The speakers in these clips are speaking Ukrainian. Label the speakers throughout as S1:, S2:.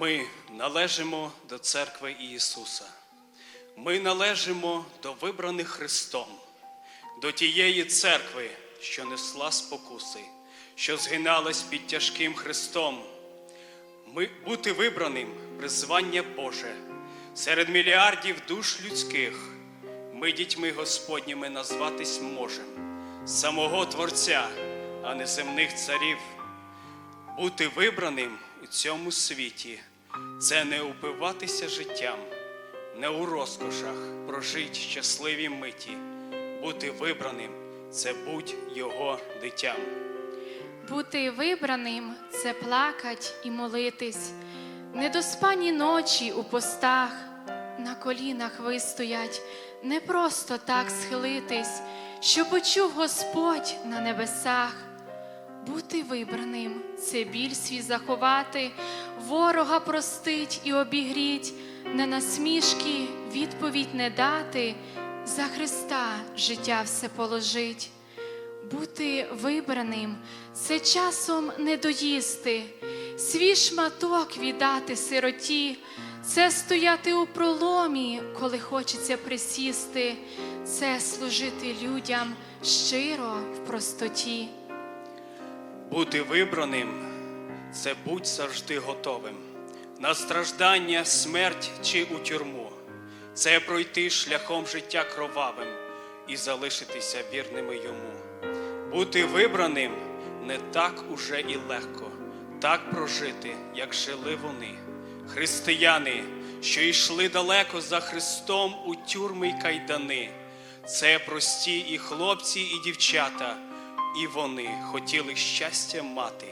S1: Ми належимо до церкви Ісуса. Ми належимо до вибраних Христом, до тієї церкви, що несла спокуси, що згиналась під тяжким Христом. Ми бути вибраним призвання Боже серед мільярдів душ людських. Ми дітьми Господніми назватись можем, самого Творця, а не земних царів. Бути вибраним у цьому світі це не упиватися життям, не у розкошах прожить щасливі миті. Бути вибраним це будь його дитям.
S2: Бути вибраним це плакать і молитись, недоспані ночі у постах, на колінах вистоять, не просто так схилитись, що почув Господь на небесах. Бути вибраним. Це біль свій заховати, ворога простить і обігріть, не насмішки відповідь не дати, за Христа життя все положить. Бути вибраним це часом не доїсти, свій шматок віддати сироті, це стояти у проломі, коли хочеться присісти, це служити людям щиро в простоті.
S1: Бути вибраним це будь завжди готовим на страждання, смерть чи у тюрму. Це пройти шляхом життя кровавим і залишитися вірними йому. Бути вибраним не так уже і легко, так прожити, як жили вони, християни, що йшли далеко за Христом у тюрми й кайдани. Це прості і хлопці, і дівчата, і вони хотіли щастя мати,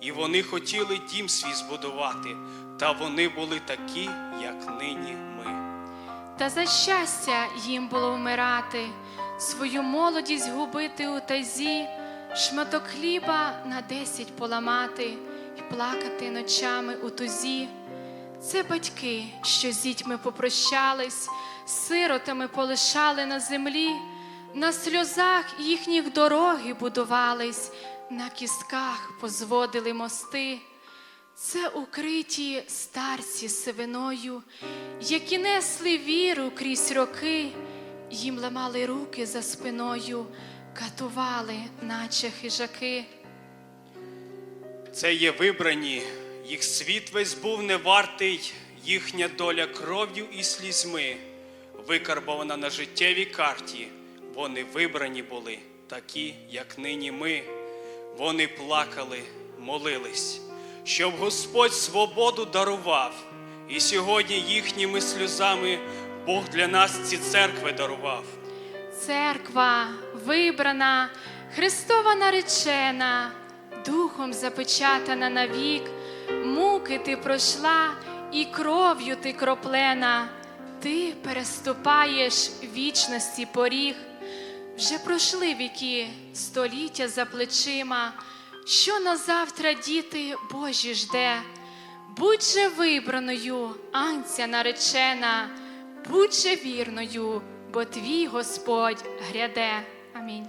S1: і вони хотіли дім свій збудувати, та вони були такі, як нині ми.
S2: Та за щастя їм було вмирати, свою молодість губити у тазі, шматок хліба на десять поламати і плакати ночами у тузі. Це батьки, що з дітьми попрощались, сиротами полишали на землі, на сльозах їхніх дороги будувались, на кістках позводили мости. Це укриті старці сивиною, які несли віру крізь роки, їм ламали руки за спиною, катували, наче хижаки.
S1: Це є вибрані, їх світ весь був не вартий, їхня доля кров'ю і слізьми, викарбована на життєвій карті. Вони вибрані були, такі, як нині ми. Вони плакали, молились, щоб Господь свободу дарував, і сьогодні їхніми сльозами Бог для нас ці церкви дарував.
S2: Церква вибрана, Христова наречена, духом запечатана навік, муки ти пройшла і кров'ю ти кроплена, ти переступаєш вічності поріг. Вже пройшли віки, століття за плечима, що на завтра діти Божі жде. Будь же вибраною, анця наречена, будь же вірною, бо твій Господь гряде. Амінь.